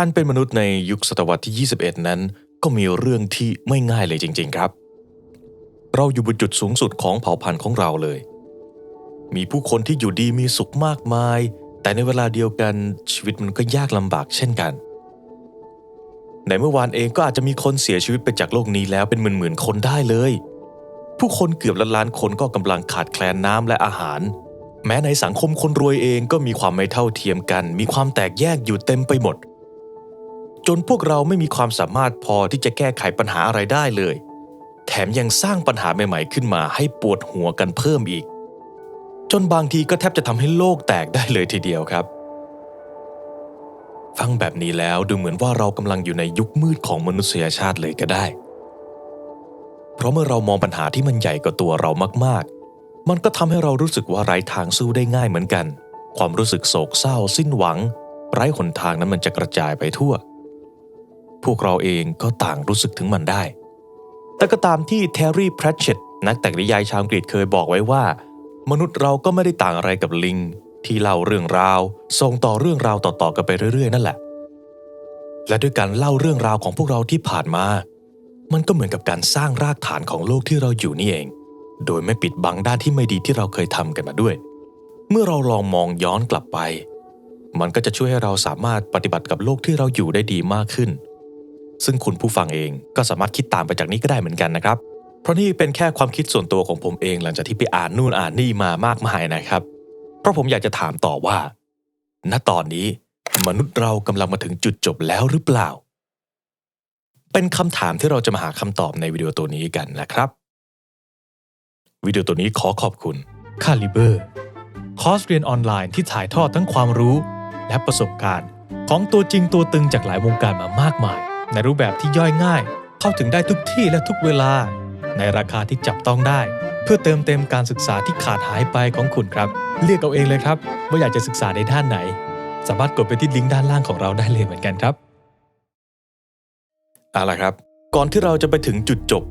การเป็นมนุษย์ในยุคศตวรรษที่ 21 นั้น ก็มีเรื่องที่ไม่ง่ายเลยจริง ๆ ครับ เราอยู่บนจุดสูงสุดของเผ่าพันธุ์ของเราเลย มีผู้คนที่อยู่ดีมีสุขมากมาย แต่ในเวลาเดียวกันชีวิตมันก็ยากลำบากเช่นกัน ในเมื่อวานเองก็อาจจะมีคนเสียชีวิตไปจากโลกนี้แล้วเป็นหมื่นๆคนได้เลย ผู้คนเกือบล้านล้านคนก็กำลังขาดแคลนน้ำและอาหารแม้ในสังคมคนรวยเองก็มีความไม่เท่าเทียมกัน มีความแตกแยกอยู่เต็มไปหมด จนพวกเราไม่มีความสามารถพอที่จะแก้ไขปัญหาอะไรได้เลย แถมยังสร้างปัญหาใหม่ๆขึ้นมาให้ปวดหัวกันเพิ่มอีก จนบางทีก็แทบจะทำให้โลกแตกได้เลยทีเดียวครับ ฟังแบบนี้แล้วดูเหมือนว่าเรากำลังอยู่ในยุคมืดของมนุษยชาติเลยก็ได้ เพราะเมื่อเรามองปัญหาที่มันใหญ่กว่าตัวเรามากๆ มันก็ทำให้เรารู้สึกว่าไร้ทางสู้ได้ง่ายเหมือนกัน ความรู้สึกโศกเศร้าสิ้นหวัง ไร้หนทางนั้นมันจะกระจายไปทั่ว พวกเราเองก็ต่างรู้สึกถึงมันได้ แต่ก็ตามที่แทร์รี่แพรชเชตนักแต่งนิยายชาวอังกฤษเคยบอกไว้ว่า มนุษย์เราก็ไม่ได้ต่างอะไรกับลิง ที่เล่าเรื่องราวส่งต่อเรื่องราวต่อๆกันไปเรื่อยๆ นั่นแหละ และด้วยการเล่าเรื่องราวของพวกเราที่ผ่านมา มันก็เหมือนกับการสร้างรากฐานของโลกที่เราอยู่นี่เอง โดยไม่ปิดบังด้านที่ไม่ดีที่เราเคยทำกันมาด้วย เมื่อเราลองมองย้อนกลับไป มันก็จะช่วยให้เราสามารถปฏิบัติกับโลกที่เราอยู่ได้ดีมากขึ้น ซึ่งคุณผู้ฟังเองก็สามารถคิดตามไปจากนี้ก็ได้เหมือนกันนะครับ เพราะนี่เป็นแค่ความคิดส่วนตัวของผมเองหลังจากที่ไปอ่านนู่นอ่านนี่มามากมายนะครับ เพราะผมอยากจะถามต่อว่า ณตอนนี้มนุษย์เรากำลังมาถึงจุดจบแล้วหรือเปล่า เป็นคำถามที่เราจะมาหาคำตอบในวิดีโอตัวนี้กันนะครับวิดีโอตัวนี้ขอขอบคุณคาลิเบอร์คอร์สเรียนออนไลน์ที่ถ่ายทอดทั้งความรู้ และประสบการณ์ ของตัวจริงตัวตึงจากหลายวงการมามากมาย ในรูปแบบที่ย่อยง่าย เข้าถึงได้ทุกที่และทุกเวลา ในราคาที่จับต้องได้ เพื่อเติมเต็มการศึกษาที่ขาดหายไปของคุณครับ เลือกเอาเองเลยครับ ว่าอยากจะศึกษาในด้านไหน สามารถกดไปที่ลิงก์ด้านล่างของเราได้เลยเหมือนกันครับเอาล่ะครับ ก่อนที่เราจะไปถึงจุดจบ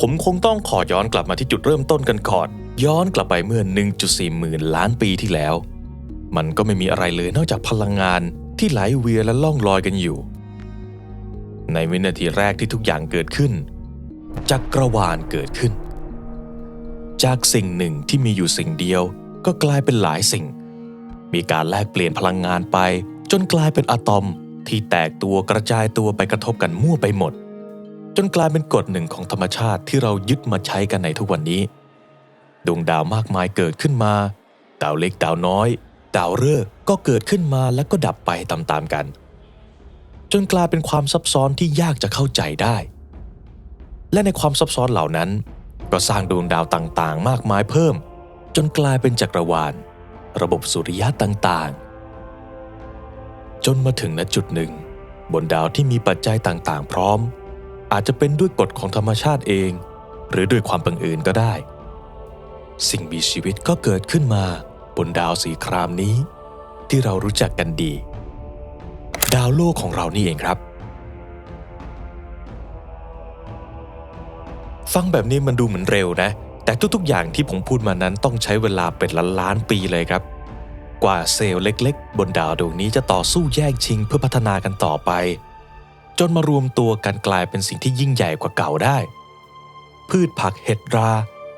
ผมคงต้องขอย้อนกลับมาที่จุดเริ่มต้นกันก่อน ย้อนกลับไปเมื่อ 1.4 หมื่นล้านปีที่แล้ว มันก็ไม่มีอะไรเลยนอกจากพลังงานที่ไหลเวียนและล่องลอยกันอยู่ ในวินาทีแรกที่ทุกอย่างเกิดขึ้น จักรวาลเกิดขึ้น จากสิ่งหนึ่งที่มีอยู่สิ่งเดียวก็กลายเป็นหลายสิ่ง มีการแลกเปลี่ยนพลังงานไป จนกลายเป็นอะตอมที่แตกตัวกระจายตัวไปกระทบกันมั่วไปหมด จนกลายเป็นกฎหนึ่งของธรรมชาติที่เรายึดมาใช้กันในทุกวันนี้ ดวงดาวมากมายเกิดขึ้นมา ดาวเล็กดาวน้อย ดาวฤกษ์ก็เกิดขึ้นมาแล้วก็ดับไปตามๆกัน จนกลายเป็นความซับซ้อนที่ยากจะเข้าใจได้ และในความซับซ้อนเหล่านั้น ก็สร้างดวงดาวต่างๆ มากมายเพิ่ม จนกลายเป็นจักรวาล ระบบสุริยะต่างๆ จนมาถึงณจุดหนึ่ง บนดาวที่มีปัจจัยต่างๆ พร้อม อาจจะเป็นด้วยกฎของธรรมชาติเอง หรือด้วยความบังเอิญก็ได้ สิ่งมีชีวิตก็เกิดขึ้นมาบนดาวสีครามนี้ ที่เรารู้จักกันดี ดาวโลกของเรานี่เองครับ ฟังแบบนี้มันดูเหมือนเร็วนะ แต่ทุกๆ อย่างที่ผมพูดมานั้นต้องใช้เวลาเป็นล้านล้านๆปีเลยครับ กว่าเซลล์เล็กๆ บนดาวดวงนี้จะต่อสู้แย่งชิงเพื่อพัฒนากันต่อไป จนมารวมตัวกันกลายเป็นสิ่งที่ยิ่งใหญ่กว่าเก่าได้ พืชผักเห็ดรา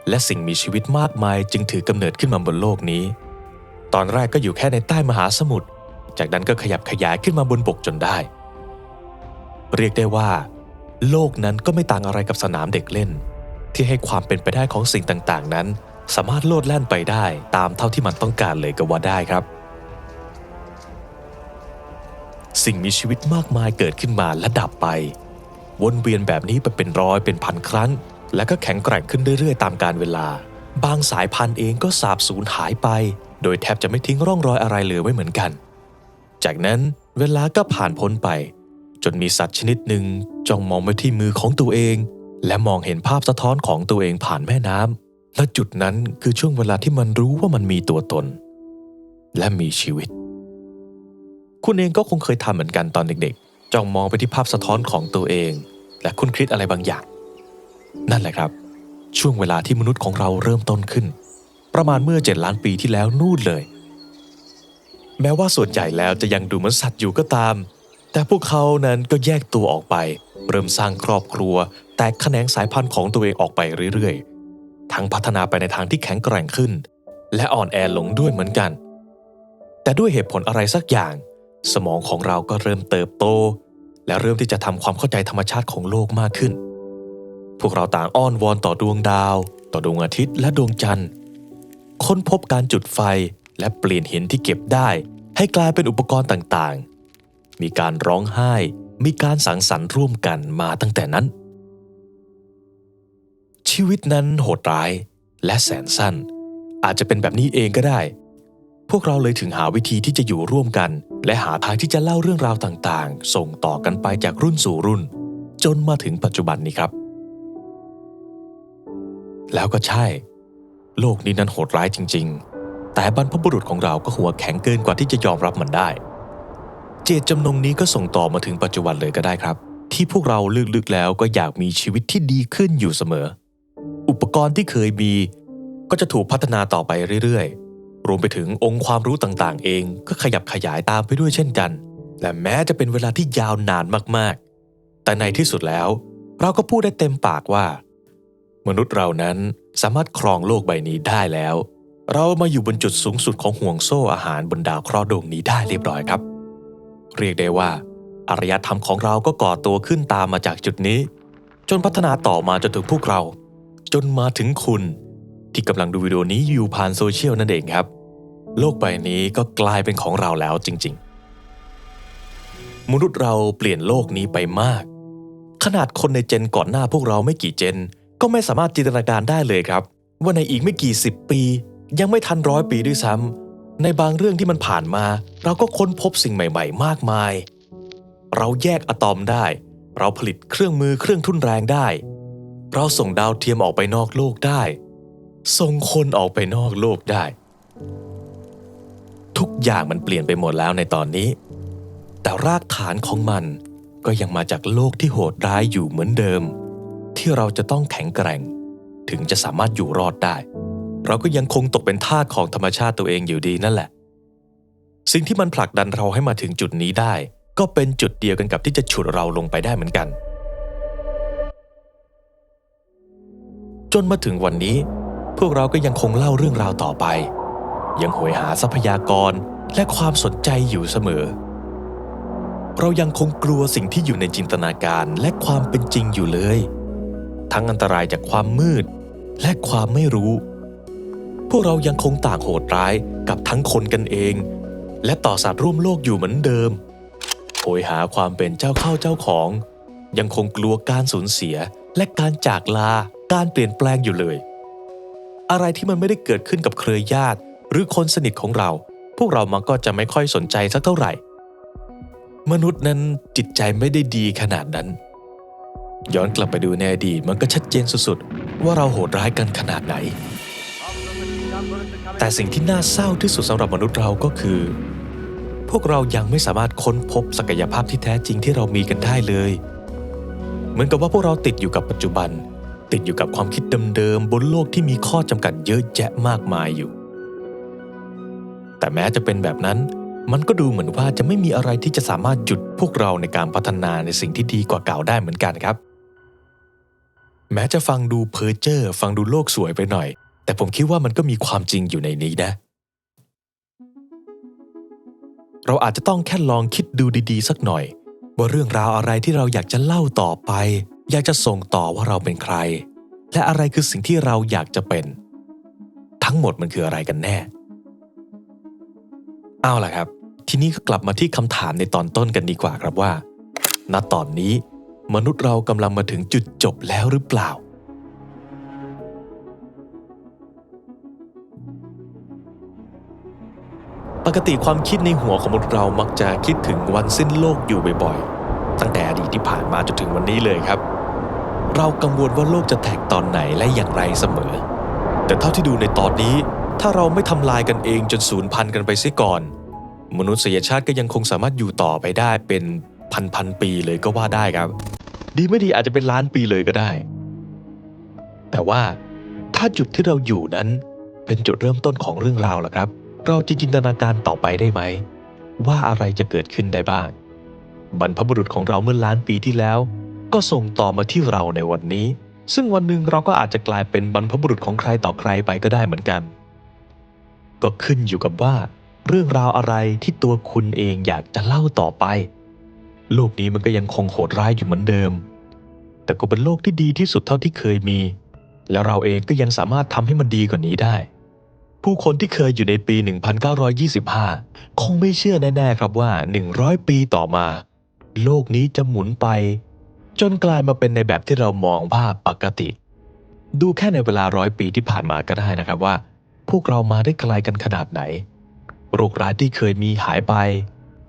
และสิ่งมีชีวิตมากมายจึงถือกำเนิดขึ้นมาบนโลกนี้ ตอนแรกก็อยู่แค่ในใต้มหาสมุทร จากนั้นก็ขยับขยายขึ้นมาบนบกจนได้ เรียกได้ว่า โลกนั้นก็ไม่ต่างอะไรกับสนามเด็กเล่น ที่ให้ความเป็นไปได้ของสิ่งต่างๆ นั้น สามารถโลดแล่นไปได้ตามเท่าที่มันต้องการเลยก็ว่าได้ครับ สิ่งมีชีวิตมากมายเกิดขึ้นมาและดับไป วนเวียนแบบนี้ไปเป็นร้อยเป็นพันครั้ง และก็แข็งแกร่งขึ้นเรื่อยๆ ตามกาลเวลา บางสายพันธุ์เองก็สาบสูญหายไป โดยแทบจะไม่ทิ้งร่องรอยอะไรเหลือไว้เหมือนกัน จากนั้นเวลาก็ผ่านพ้นไป จนมีสัตว์ชนิดหนึ่งจ้องมองไปที่มือของตัวเอง และมองเห็นภาพสะท้อนของตัวเองผ่านแม่น้ำและจุดนั้นคือช่วงเวลาที่มันรู้ว่ามันมีตัวตน และมีชีวิต คุณเองก็คงเคยทำเหมือนกันตอนเด็กๆ จ้องมองไปที่ภาพสะท้อนของตัวเอง และคุณคิดอะไรบางอย่าง นั่นแหละครับ ช่วงเวลาที่มนุษย์ของเราเริ่มต้นขึ้น ประมาณเมื่อเจ็ดล้านปีที่แล้วนู่นเลย แม้ว่าส่วนใหญ่แล้วจะยังดูเหมือนสัตว์อยู่ก็ตาม แต่พวกเขานั้นก็แยกตัวออกไป เริ่มสร้างครอบครัว แตกแขนงสายพันธุ์ของตัวเองออกไปเรื่อยๆ ทั้งพัฒนาไปในทางที่แข็งแกร่งขึ้น และอ่อนแอลงด้วยเหมือนกัน แต่ด้วยเหตุผลอะไรสักอย่าง สมองของเราก็เริ่มเติบโต และเริ่มที่จะทำความเข้าใจธรรมชาติของโลกมากขึ้น พวกเราต่างอ้อนวอนต่อดวงดาว ต่อดวงอาทิตย์และดวงจันทร์ค้นพบการจุดไฟ และเปลี่ยนหินที่เก็บได้ ให้กลายเป็นอุปกรณ์ต่างๆ มีการร้องไห้ มีการสังสรรค์ร่วมกันมาตั้งแต่นั้น ชีวิตนั้นโหดร้ายและแสนสั้น อาจจะเป็นแบบนี้เองก็ได้ พวกเราเลยถึงหาวิธีที่จะอยู่ร่วมกัน และหาทางที่จะเล่าเรื่องราวต่างๆ ส่งต่อกันไปจากรุ่นสู่รุ่น จนมาถึงปัจจุบันนี้ครับ แล้วก็ใช่ โลกนี้นั้นโหดร้ายจริง ๆ แต่บรรพบุรุษของเราก็หัวแข็งเกินกว่าที่จะยอมรับมันได้ เจตจำนงนี้ก็ส่งต่อมาถึงปัจจุบันเลยก็ได้ครับ ที่พวกเราลึกๆแล้วก็อยากมีชีวิตที่ดีขึ้นอยู่เสมอ อุปกรณ์ที่เคยมี ก็จะถูกพัฒนาต่อไปเรื่อยๆ รวมไปถึงองค์ความรู้ต่างๆ เองก็ขยับขยายตามไปด้วยเช่นกัน และแม้จะเป็นเวลาที่ยาวนานมากๆ แต่ในที่สุดแล้ว เราก็พูดได้เต็มปากว่า มนุษย์เรานั้นสามารถครองโลกใบนี้ได้แล้ว เรามาอยู่บนจุดสูงสุดของห่วงโซ่อาหารบนดาวเคราะห์ดวงนี้ได้เรียบร้อยครับ เรียกได้ว่า อารยธรรมของเราก็ก่อตัวขึ้นตามมาจากจุดนี้ จนพัฒนาต่อมาจนถึงพวกเรา จนมาถึงคุณ ที่กำลังดูวิดีโอนี้อยู่ผ่านโซเชียลนั่นเองครับ โลกใบนี้ก็กลายเป็นของเราแล้วจริง ๆ มนุษย์เราเปลี่ยนโลกนี้ไปมาก ขนาดคนในเจนก่อนหน้าพวกเราไม่กี่เจน ก็ไม่สามารถจินตนาการได้เลยครับ ว่าในอีกไม่กี่สิบปี ยังไม่ทันร้อยปีด้วยซ้ำในบางเรื่องที่มันผ่านมา เราก็ค้นพบสิ่งใหม่ ๆ มากมาย เราแยกอะตอมได้ เราผลิตเครื่องมือเครื่องทุ่นแรงได้ เราส่งดาวเทียมออกไปนอกโลกได้ ส่งคนออกไปนอกโลกได้ ทุกอย่างมันเปลี่ยนไปหมดแล้วในตอนนี้ แต่รากฐานของมันก็ยังมาจากโลกที่โหดร้ายอยู่เหมือนเดิม ที่เราจะต้องแข็งแกร่ง ถึงจะสามารถอยู่รอดได้ เราก็ยังคงตกเป็นทาสของธรรมชาติตัวเองอยู่ดีนั่นแหละ สิ่งที่มันผลักดันเราให้มาถึงจุดนี้ได้ ก็เป็นจุดเดียวกันกับที่จะฉุดเราลงไปได้เหมือนกัน จนมาถึงวันนี้ พวกเราก็ยังคงเล่าเรื่องราวต่อไป ยังหวยหาทรัพยากรและความสนใจอยู่เสมอ เรายังคงกลัวสิ่งที่อยู่ในจินตนาการและความเป็นจริงอยู่เลย ทั้งอันตรายจากความมืด และความไม่รู้ วกเรายังคงต่างโหดร้ายกับทั้งคนกันเอง และต่อสัตว์ร่วมโลกอยู่เหมือนเดิมโหยหาความเป็นเจ้าเข้าเจ้าของ ยังคงกลัวการสูญเสียและการจากลาการเปลี่ยนแปลงอยู่เลย อะไรที่มันไม่ได้เกิดขึ้นกับเครือญาติ หรือคนสนิทของเรา พวกเรามันก็จะไม่ค่อยสนใจสักเท่าไหร่ มนุษย์นั้นจิตใจไม่ได้ดีขนาดนั้น ย้อนกลับไปดูในอดีตมันก็ชัดเจนสุดๆ ว่าเราโหดร้ายกันขนาดไหน แต่สิ่งที่น่าเศร้าที่สุดสำหรับมนุษย์เราก็คือ พวกเรายังไม่สามารถค้นพบศักยภาพที่แท้จริงที่เรามีกันได้เลย เหมือนกับว่าพวกเราติดอยู่กับปัจจุบัน ติดอยู่กับความคิดเดิมๆบนโลกที่มีข้อจำกัดเยอะแยะมากมายอยู่ แต่แม้จะเป็นแบบนั้น มันก็ดูเหมือนว่าจะไม่มีอะไรที่จะสามารถหยุดพวกเราในการพัฒนาในสิ่งที่ดีกว่าเก่าได้เหมือนกันครับ แม้จะฟังดูเพ้อเจ้อฟังดูโลกสวยไปหน่อย แต่ผมคิดว่ามันก็มีความจริงอยู่ในนี้นะ เราอาจจะต้องแค่ลองคิดดูดีๆ สักหน่อย ว่าเรื่องราวอะไรที่เราอยากจะเล่าต่อไป อยากจะส่งต่อว่าเราเป็นใคร และอะไรคือสิ่งที่เราอยากจะเป็น ทั้งหมดมันคืออะไรกันแน่ เอาล่ะครับ ทีนี้ก็กลับมาที่คำถามในตอนต้นกันดีกว่าครับว่า ณตอนนี้ มนุษย์เรากำลังมาถึงจุดจบแล้วหรือเปล่า ปกติความคิดในหัวของมนุษย์เรามักจะคิดถึงวันสิ้นโลกอยู่บ่อยๆ ตั้งแต่อดีตที่ผ่านมาจนถึงวันนี้เลยครับ เรากังวลว่าโลกจะแตกตอนไหนและอย่างไรเสมอ แต่เท่าที่ดูในตอนนี้ ถ้าเราไม่ทำลายกันเองจนสูญพันธุ์กันไปเสียก่อน มนุษยชาติก็ยังคงสามารถอยู่ต่อไปได้เป็นพันพันๆปีเลยก็ว่าได้ครับ ดีไม่ดีอาจจะเป็นล้านปีเลยก็ได้ แต่ว่าถ้าจุดที่เราอยู่นั้นเป็นจุดเริ่มต้นของเรื่องราวล่ะครับ เราจะจินตนาการต่อไปได้ไหม ว่าอะไรจะเกิดขึ้นได้บ้าง บรรพบุรุษของเราเมื่อล้านปีที่แล้ว ก็ส่งต่อมาที่เราในวันนี้ ซึ่งวันหนึ่งเราก็อาจจะกลายเป็นบรรพบุรุษของใครต่อใครไปก็ได้เหมือนกัน ก็ขึ้นอยู่กับว่า เรื่องราวอะไรที่ตัวคุณเองอยากจะเล่าต่อไป โลกนี้มันก็ยังคงโหดร้ายอยู่เหมือนเดิม แต่ก็เป็นโลกที่ดีที่สุดเท่าที่เคยมี แล้วเราเองก็ยังสามารถทำให้มันดีกว่านี้ได้ ผู้คนที่เคยอยู่ในปี 1925 คงไม่เชื่อแน่ๆครับว่า 100 ปีต่อมา โลกนี้จะหมุนไป จนกลายมาเป็นในแบบที่เรามองภาพปกติ ดูแค่ในเวลาร้อยปีที่ผ่านมาก็ได้นะครับว่า พวกเรามาได้ไกลกันขนาดไหน โรคร้ายที่เคยมีหายไป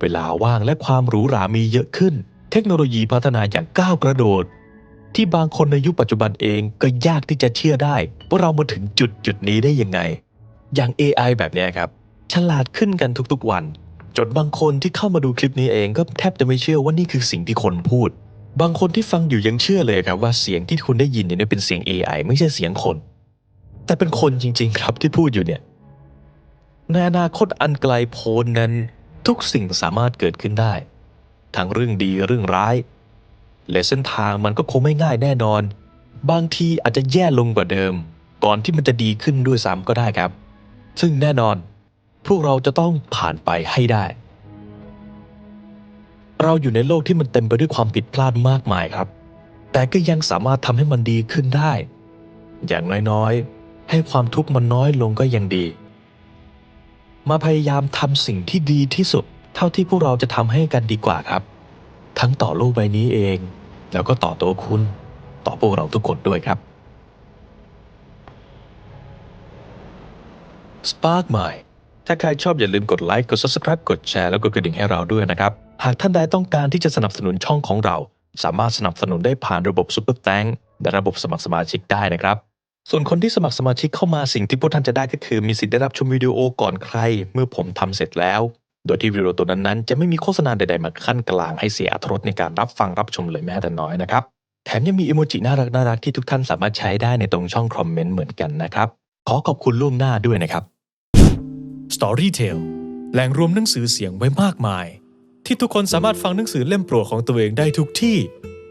เวลาว่างและความหรูหรามีเยอะขึ้น เทคโนโลยีพัฒนาอย่างก้าวกระโดดที่บางคนในยุคปัจจุบันเองก็ยากที่จะเชื่อได้ ว่าเรามาถึงจุดจุดนี้ได้ยังไง อย่าง AI แบบนี้ครับ ฉลาดขึ้นกันทุกๆวัน จนบางคนที่เข้ามาดูคลิปนี้เองก็แทบจะไม่เชื่อว่านี่คือสิ่งที่คนพูด บางคนที่ฟังอยู่ยังเชื่อเลยครับว่าเสียงที่คุณได้ยินเนี่ยเป็นเสียง AI ไม่ใช่เสียงคน แต่เป็นคนจริง ๆ ครับที่พูดอยู่เนี่ยในอนาคตอันไกลโพ้นนั้น ทุกสิ่งสามารถเกิดขึ้นได้ ทั้งเรื่องดีเรื่องร้าย และเส้นทางมันก็คงไม่ง่ายแน่นอน บางทีอาจจะแย่ลงกว่าเดิม ก่อนที่มันจะดีขึ้นด้วยซ้ำก็ได้ครับ ซึ่งแน่นอน พวกเราจะต้องผ่านไปให้ได้ เราอยู่ในโลกที่มันเต็มไปด้วยความผิดพลาดมากมายครับ แต่ก็ยังสามารถทำให้มันดีขึ้นได้ อย่างน้อยๆ ให้ความทุกข์มันน้อยลงก็ยังดี มาพยายามทำสิ่งที่ดีที่สุด เท่าที่พวกเราจะทำให้กันดีกว่าครับ ทั้งต่อโลกใบนี้เอง แล้วก็ต่อตัวคุณ ต่อพวกเราทุกคนด้วยครับ Spark Mind ถ้าใครชอบอย่าลืมกดไลค์กด Subscribe กดแชร์แล้วก็กระดิ่งให้เราด้วยนะครับ หากท่านใดต้องการที่จะสนับสนุนช่องของเรา สามารถสนับสนุนได้ผ่านระบบ Super t a n k และระบบสมัครสมาชิกได้นะครับ ส่วนคนที่สมัครสมาชิกเข้ามาสิ่งที่พวกท่านจะได้ก็คือมีสิทธิ์ได้รับชมวิดีโอก่อนใคร เมื่อผมทำเสร็จแล้ว โดยที่วิดีโอตัวนั้นๆจะไม่มีโฆษณาใดๆมาขั้นกลางให้เสียอรรถรสในการรับฟังรับชมเลยแม้แต่น้อยนะครับแถมยังมีอิโมจิน่ารักน่ารักๆที่ทุกท่านสามารถใช้ได้ในตรงช่องคอมเมนต์เหมือนกันนะครับ ขอขอบคุณล่วงหน้าด้วยนะครับ Storytel แหล่งรวมหนังสือเสียงไว้มากมาย ที่ทุกคนสามารถฟังหนังสือเล่มโปรดของตัวเองได้ทุกที่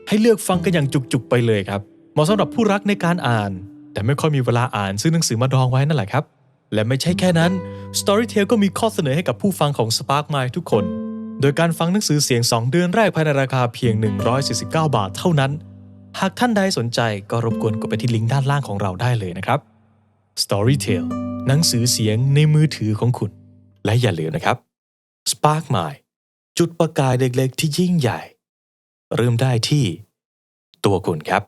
ให้เลือกฟังกันอย่างจุกๆไปเลยครับ เหมาะสำหรับผู้รักในการอ่าน แต่ไม่ค่อยมีเวลาอ่านซื้อหนังสือมาดองไว้นั่นแหละครับ และไม่ใช่แค่นั้น Storytel ก็มีข้อเสนอให้กับผู้ฟังของ Spark Mind ทุกคน โดยการฟังหนังสือเสียง 2 เดือนแรกภายในราคาเพียง 149 บาทเท่านั้น หากท่านใดสนใจก็รบกวนกดไปที่ลิงก์ด้านล่างของเราได้เลยนะครับ Storytel หนังสือเสียงในมือถือของคุณ และอย่าลืมนะครับ Spark Mind จุดประกายเล็กๆ ที่ยิ่งใหญ่ เริ่มได้ที่ ตัวคุณครับ